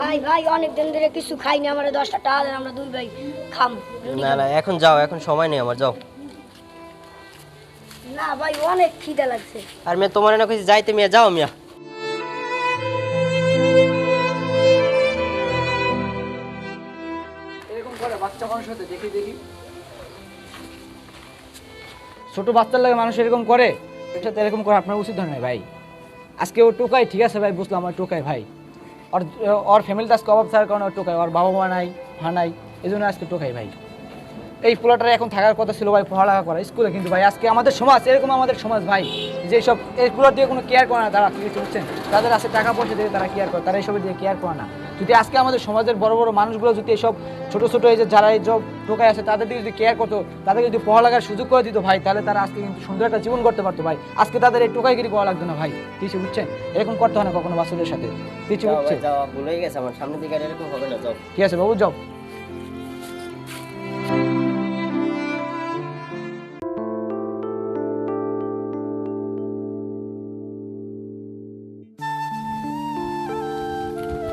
ভাই ভাই অনেক দিন ধরে কিছু খাইনি আমার দশটা টাকা দেন আমরা দুই ভাই খাম। না না এখন যাও এখন সময় নেই আমার যাও। না ভাই অনেক খিদে লাগছে। আর মেয়ে তোমার না কইছি যাইতে মিয়া যাও মিয়া। এরকম করে বাচ্চা মানুষ হতে দেখি দেখি। ছোট বাচ্চার লাগে মানুষ এরকম করে এটা তো এরকম করে আপনার উচিত হয় না ভাই। আজকে ও টোকাই ঠিক আছে ভাই বুঝলাম আমার টোকাই ভাই। ওর ওর ফ্যামিলিতে আজকে অভাব থাকার কারণে টোকাই ওর বাবা মা নাই মা নাই এই জন্য আজকে টোকাই ভাই এই পোলাটার এখন থাকার কথা ছিল ভাই, পড়ালেখা করা স্কুলে কিন্তু ভাই, আজকে আমাদের সমাজ, এরকম আমাদের সমাজ ভাই, যে সব এই পোলার দিয়ে কোনো কেয়ার করে না তারা কিছু বুঝছেন তাদের আছে টাকা পয়সা দিয়ে তারা কেয়ার করে, তারা এইসব দিয়ে কেয়ার করে না। যদি আজকে আমাদের সমাজের বড় বড় মানুষগুলো যদি এসব ছোট ছোট এই যে যারা এই সব টোকায় আছে তাদের যদি কেয়ার করতো তাদেরকে যদি পড়ালেখার সুযোগ করে দিত ভাই তাহলে তারা আজকে কিন্তু সুন্দর একটা জীবন করতে পারতো ভাই। আজকে তাদের এই টোকাইগিরি করা লাগতো না ভাই। কিছু বুঝছেন? এরকম করতে হয় না কখনো বাচ্চাদের সাথে। কিছু বুঝছে বুঝছেন? ভাই, গেছে আমার। সামনে দিকে এরকম হবে না জব ঠিক আছে বাবু যাও।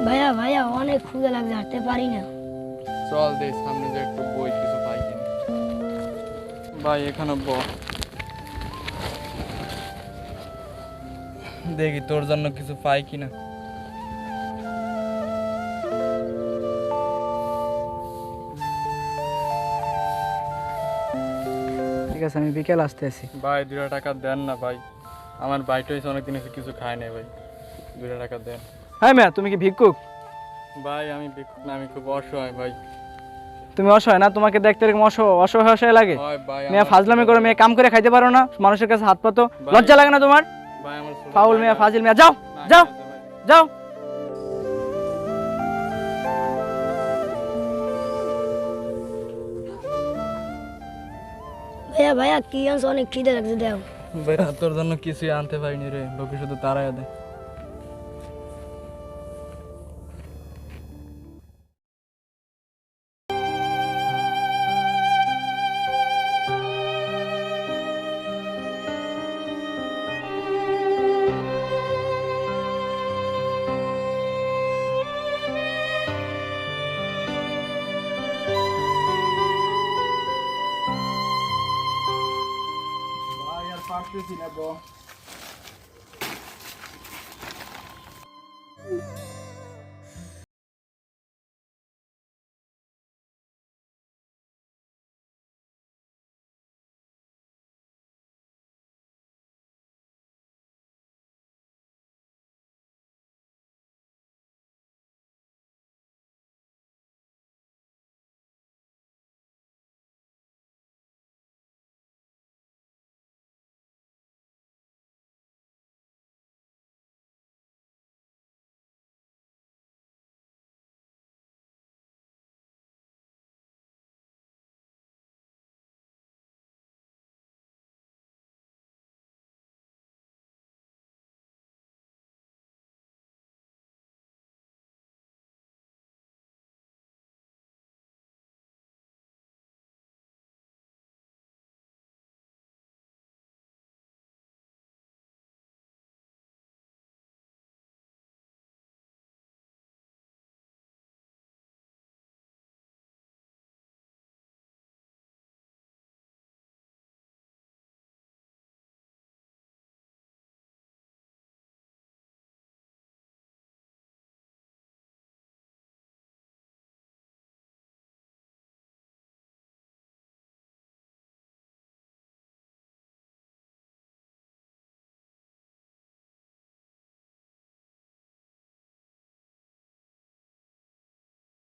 ভাইয়া ভাইয়া অনেক ক্ষুদে লাগছে হাঁটতে পারি না। চল দে সামনে যে একটু বই কিছু পাই কিনা। ভাই এখানে ব। দেখি তোর জন্য কিছু পাই কিনা। ঠিক আছে আমি বিকেল আসতে আছি। ভাই দুটা টাকা দেন না ভাই। আমার বাইটা হয়েছে অনেকদিন এসে কিছু খায় নাই ভাই। দুটা টাকা দেন। হ্যাঁ ম্যা তুমি কি ভিক্ষুক? ভাই আমি ভিক্ষুক না আমি খুব অসহায় ভাই। তুমি অসহায় না তোমাকে দেখতে এরকম অসহায় অসহায় অসহায় লাগে? মেয়ে ফাজলামি করে মেয়ে কাম করে খাইতে পারো না মানুষের কাছে হাত পাতো। লজ্জা লাগে না তোমার? ভাই আমার ছোট ফাউল মেয়ে ফাজিল মেয়ে যাও যাও। যাও। ভাইয়া ভাইয়া কি আনছো? অনেক খিদে লাগছে দেও। ভাইয়া তোর জন্য কিছুই আনতে পারিনি রে লোকে শুধু তারাই দেয়। ভাই আর পারতেছি না